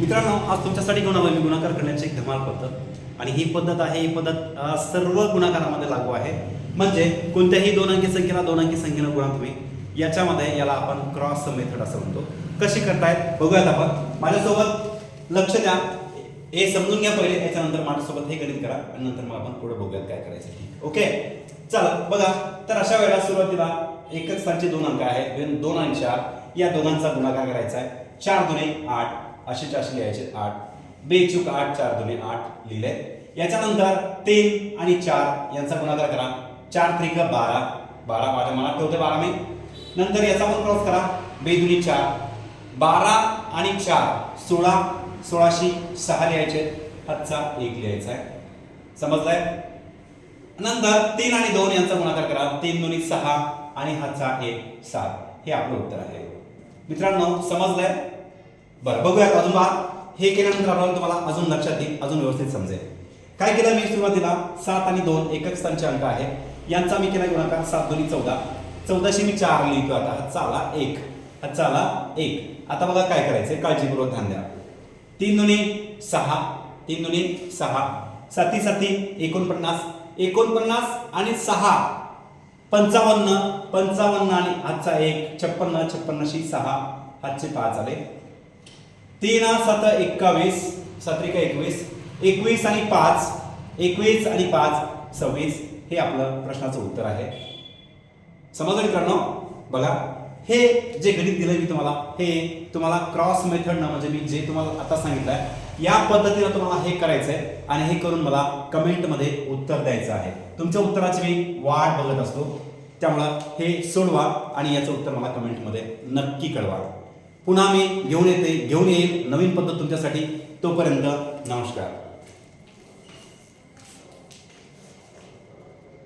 मित्रांनो आज तुमच्यासाठी घेऊन आलो मी गुणाकार करण्याची एक धमाल पद्धत आणि ही पद्धत आहे ही पद्धत सर्व गुणाकारामध्ये लागू आहे. म्हणजे कोणत्याही दोन अंकी संख्येला दोन अंकी संख्येला गुणा तुम्ही. याच्यामध्ये याला आपण क्रॉस मेथड असं म्हणतो. कशी करतायत? बघूयात आपण. माझ्यासोबत लक्ष द्या. हे समजून घ्या पहिले. याच्यानंतर माझ्यासोबत हे गणित करा आणि नंतर मग आपण पुढे बघूयात काय करायचं. ओके? चला बघा. तर अशा वेळेला सुरुवातीला एकच स्थानचे दोन अंक आहेत. दोन- दोन या दोघांचा गुणाकार करायचा आहे. चार दुने आठ. असे असे लिहायचे. आठ. बेचूक आठ चार दोन्ही आठ लिहिले. याच्यानंतर तीन आणि चार यांचा गुणाकार करा. चार त्रिक बारा. बारा माझ्या मनात ठेवते बारा मी. नंतर याचा पण क्रॉस करा. बेदुनी चार. बारा आणि चार. सोळा. सोळाशे सहा लिहायचे. हातचा एक लिहायचा आहे. समजलाय? नंतर तीन आणि दोन यांचा गुणाकार करा. तीन दोन्ही सहा आणि हातचा एक सात. हे आपलं उत्तर आहे. मित्रांनो समजलंय? बरं बघूयात अजून बा हे केल्यानंतर आपल्याला तुम्हाला अजून लक्षात येईल अजून व्यवस्थित समजेल. काय केलं मी सुरुवातीला? सात आणि दोन एकच स्थानचे अंक आहे. यांचा मी केला गुणाकार सात दोन्ही चौदा. चौदाशे मी चार लिहितो आता. हातचा आला एक. हातचा आला एक. आता बघा काय करायचं काळजीपूर्वक ध्यान द्या. तीन दोन्ही सहा. तीन दोन्ही सहा. साती साती एकोणपन्नास. एकोणपन्नास आणि सहा. पंचावन्न. पंचावन्न आणि आजचा एक. छप्पन्न छप्पन्नशी सहा. हातचे पाच आले. तीन सात एक्कावीस सत्रिका एकवीस एकवीस आणि पाच एकवीस आणि पाच सव्वीस हे आपलं प्रश्नाचं उत्तर आहे. समजलं मित्रांनो? बघा हे जे गणित दिलं मी तुम्हाला हे तुम्हाला क्रॉस मेथडनं म्हणजे मी जे तुम्हाला आता सांगितलं आहे या पद्धतीनं तुम्हाला हे करायचंय आणि हे करून मला कमेंटमध्ये उत्तर द्यायचं आहे. तुमच्या उत्तराची मी वाट बघत असतो. त्यामुळं हे सोडवा आणि याचं उत्तर मला कमेंटमध्ये नक्की कळवा. पुन्हा मी घेऊन येते घेऊन येईल नवीन पद्धत तुमच्यासाठी. तोपर्यंत नमस्कार.